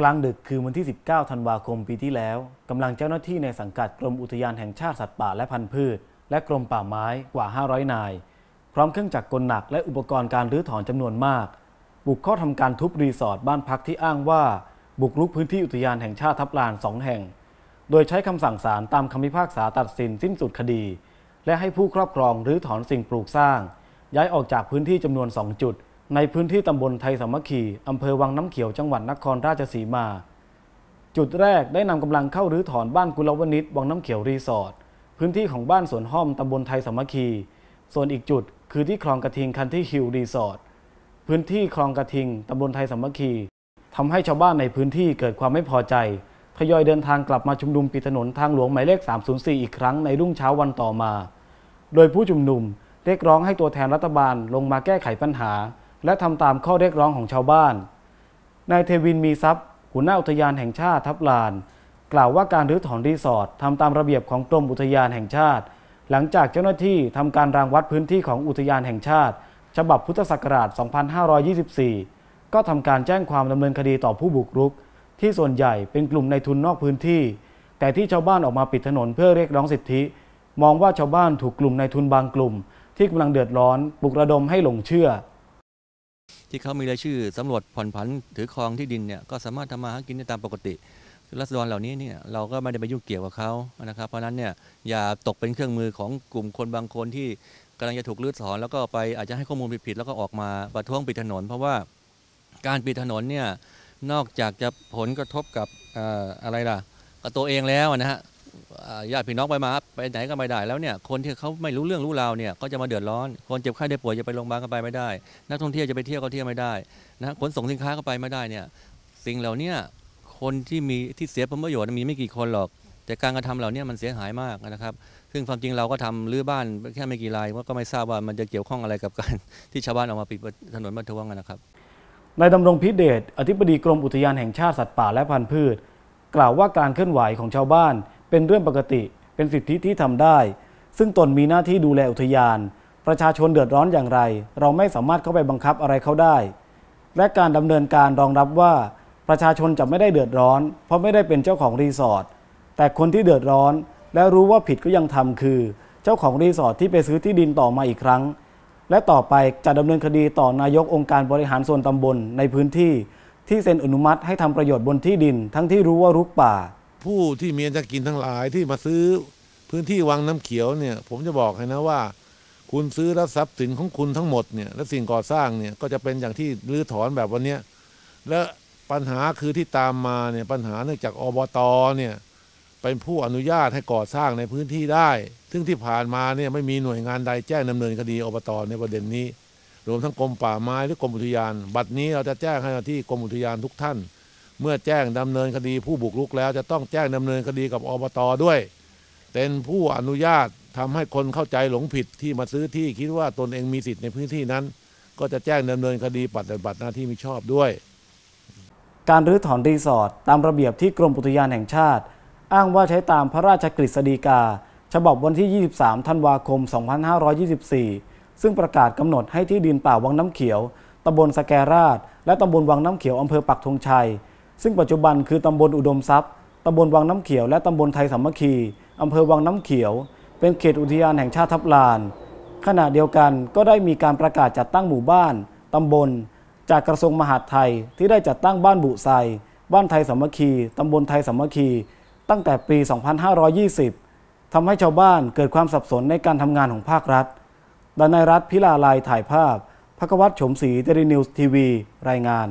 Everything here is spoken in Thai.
กลางดึกคืนวันที่ 19 ธันวาคมปีที่แล้ว กำลังเจ้าหน้าที่ในสังกัดกรมอุทยานแห่งชาติสัตว์ป่าและพันธุ์พืช และกรมป่าไม้กว่า 500 นาย พร้อมเครื่องจักรกลหนักและอุปกรณ์การรื้อถอนจำนวนมาก บุกเข้าทำการทุบรีสอร์ทบ้านพักที่อ้างว่า บุกรุกพื้นที่อุทยานแห่งชาติทับลานสองแห่ง โดยใช้คำสั่งศาลตามคำพิพากษาตัดสินสิ้นสุดคดี และให้ผู้ครอบครองรื้อถอนสิ่งปลูกสร้าง ย้ายออกจากพื้นที่จำนวน 2 จุด ในพื้นที่ตำบลไทยสามัคคีอำเภอวังน้ำเขียวจังหวัดนครราชสีมา จุดแรกได้นำกำลังเข้ารื้อถอนบ้านกุลวนิชวังน้ำเขียวรีสอร์ทพื้นที่ของบ้านสวนห้อมตำบลไทยสามัคคี ส่วนอีกจุดคือที่คลองกระทิงคันที่ฮิลรีสอร์ทพื้นที่คลองกระทิงตำบลไทยสามัคคีทำให้ชาวบ้านในพื้นที่เกิดความไม่พอใจทยอยเดินทางกลับมาชุมนุมปิดถนนทางหลวงหมายเลข 304 อีกครั้งในรุ่งเช้าวันต่อมา โดยผู้ชุมนุมเรียกร้องให้ตัวแทนรัฐบาลลงมาแก้ไขปัญหา และทำตามข้อเรียกร้องของชาวบ้าน นายเทวินมีทรัพย์หัวหน้าอุทยานแห่งชาติทับลาน กล่าวว่าการรื้อถอนรีสอร์ททำตามระเบียบของกรมอุทยานแห่งชาติ หลังจากเจ้าหน้าที่ทำการรางวัดพื้นที่ของอุทยานแห่งชาติ ฉบับพุทธศักราช 2524 ก็ทำการแจ้งความดำเนินคดีต่อผู้บุกรุก ที่ส่วนใหญ่เป็นกลุ่มในทุนนอกพื้นที่ แต่ที่ชาวบ้านออกมาปิดถนนเพื่อเรียกร้องสิทธิ มองว่าชาวบ้านถูกกลุ่มในทุนบางกลุ่ม ที่กำลังเดือดร้อนปลุกระดมให้หลงเชื่อ ที่เขามีรายชื่อสำรวจผ่อนผันถือครองที่ดินเนี่ยก็สามารถทำมาหากินได้ตามปกติรัษฎรเหล่านี้เนี่ยเราก็ไม่ได้ไปยุ่งเกี่ยวกับเขานะครับ เพราะนั้นเนี่ยอย่าตกเป็นเครื่องมือของกลุ่มคนบางคนที่กำลังจะถูกลื้อถอน แล้วก็ไปอาจจะให้ข้อมูลผิดๆแล้วก็ออกมาประท้วงปิดถนน เพราะว่าการปิดถนนเนี่ยนอกจากจะผลกระทบกับอออะไรล่ะกับตัวเองแล้วนะฮะ ญาติพี่น้องไปมาไปไหนก็ไม่ได้แล้วเนี่ยคนที่เขาไม่รู้เรื่องรู้ราวเนี่ยก็จะมาเดือดร้อน คนเจ็บไข้ได้ป่วยจะไปโรงพยาบาลก็ไปไม่ได้ นักท่องเที่ยวจะไปเที่ยวก็เที่ยวไม่ได้นะขนส่งสินค้าก็ไปไม่ได้เนี่ยสิ่งเหล่านี้คนที่มีที่เสียผลประโยชน์มีไม่กี่คนหรอก แต่การกระทำเหล่านี้มันเสียหายมากนะครับ ซึ่งความจริงเราก็ทำรื้อบ้านแค่ไม่กี่รายก็ไม่ทราบว่ามันจะเกี่ยวข้องอะไรกับการที่ชาวบ้านออกมาปิดถนนประท้วงนนะครับนายดำรงพิเดชอธิบดีกรมอุทยานแห่งชาติสัตว์ป่าและพันธุ์พืช กล่าวว่าการเคลื่อนไหวของชาวบ้าน เป็นเรื่องปกติ เป็นสิทธิที่ทำได้ ซึ่งตนมีหน้าที่ดูแลอุทยาน ประชาชนเดือดร้อนอย่างไร เราไม่สามารถเข้าไปบังคับอะไรเขาได้ และการดำเนินการรองรับว่า ประชาชนจะไม่ได้เดือดร้อน เพราะไม่ได้เป็นเจ้าของรีสอร์ทแต่คนที่เดือดร้อน และรู้ว่าผิดก็ยังทำคือ เจ้าของรีสอร์ทที่ไปซื้อที่ดินต่อมาอีกครั้ง และต่อไปจะดำเนินคดีต่อนายกองค์การบริหารส่วนตำบลในพื้นที่ที่เซ็นอนุมัติให้ทำประโยชน์บนที่ดิน ทั้งที่รู้ว่ารุกป่า ผู้ที่มีอันจะกินทั้งหลายที่มาซื้อพื้นที่วังน้ำเขียวเนี่ย ผมจะบอกให้นะว่า คุณซื้อแล้วทรัพย์สินของคุณทั้งหมดเนี่ยและสิ่งก่อสร้างเนี่ยก็จะเป็นอย่างที่รื้อถอนแบบวันเนี้ยและปัญหาคือที่ตามมาเนี่ยปัญหาเนื่องจากอบตเนี่ยเป็นผู้อนุญาตให้ก่อสร้างในพื้นที่ได้ ซึ่งที่ผ่านมาเนี่ยไม่มีหน่วยงานใดแจ้งดำเนินคดีอบตในประเด็นนี้ รวมทั้งกรมป่าไม้หรือกรมอุทยาน บัดนี้เราจะแจ้งให้ที่กรมอุทยานทุกท่าน เมื่อแจ้งดำเนินคดีผู้บุกรุกแล้วจะต้องแจ้งดำเนินคดีกับอบตด้วย เป็นผู้อนุญาตทำให้คนเข้าใจหลงผิดที่มาซื้อที่คิดว่าตนเองมีสิทธิ์ในพื้นที่นั้น ก็จะแจ้งดำเนินคดีปฏิบัติหน้าที่มิชอบด้วย การรื้อถอนรีสอร์ทตามระเบียบที่กรมอุทยานแห่งชาติ อ้างว่าใช้ตามพระราชกฤษฎีกา ฉบับวันที่ 23 ธันวาคม 2524 ซึ่งประกาศกำหนดให้ที่ดินป่าวังน้ำเขียวตำบลสแกราช และตำบลวังน้ำเขียวอำเภอปักธงชัย ซึ่งปัจจุบันคือตำบลอุดมทรัพย์ตำบลวังน้ำเขียวและตำบลไทยสามัคคีอำเภอวังน้ำเขียว เป็นเขตอุทยานแห่งชาติทับลาน ขณะเดียวกันก็ได้มีการประกาศจัดตั้งหมู่บ้านตำบล จากกระทรวงมหาดไทยที่ได้จัดตั้งบ้านบุไซบ้านไทยสามัคคีตำบลไทยสามัคคี ตั้งแต่ปี 2520ทำให้ชาวบ้านเกิดความสับสนในการทำงานของภาครัฐดนายรัฐพิลาลายถ่ายภาพพกวัตรฉมศรีเจรินิวส์ทีวี รายงาน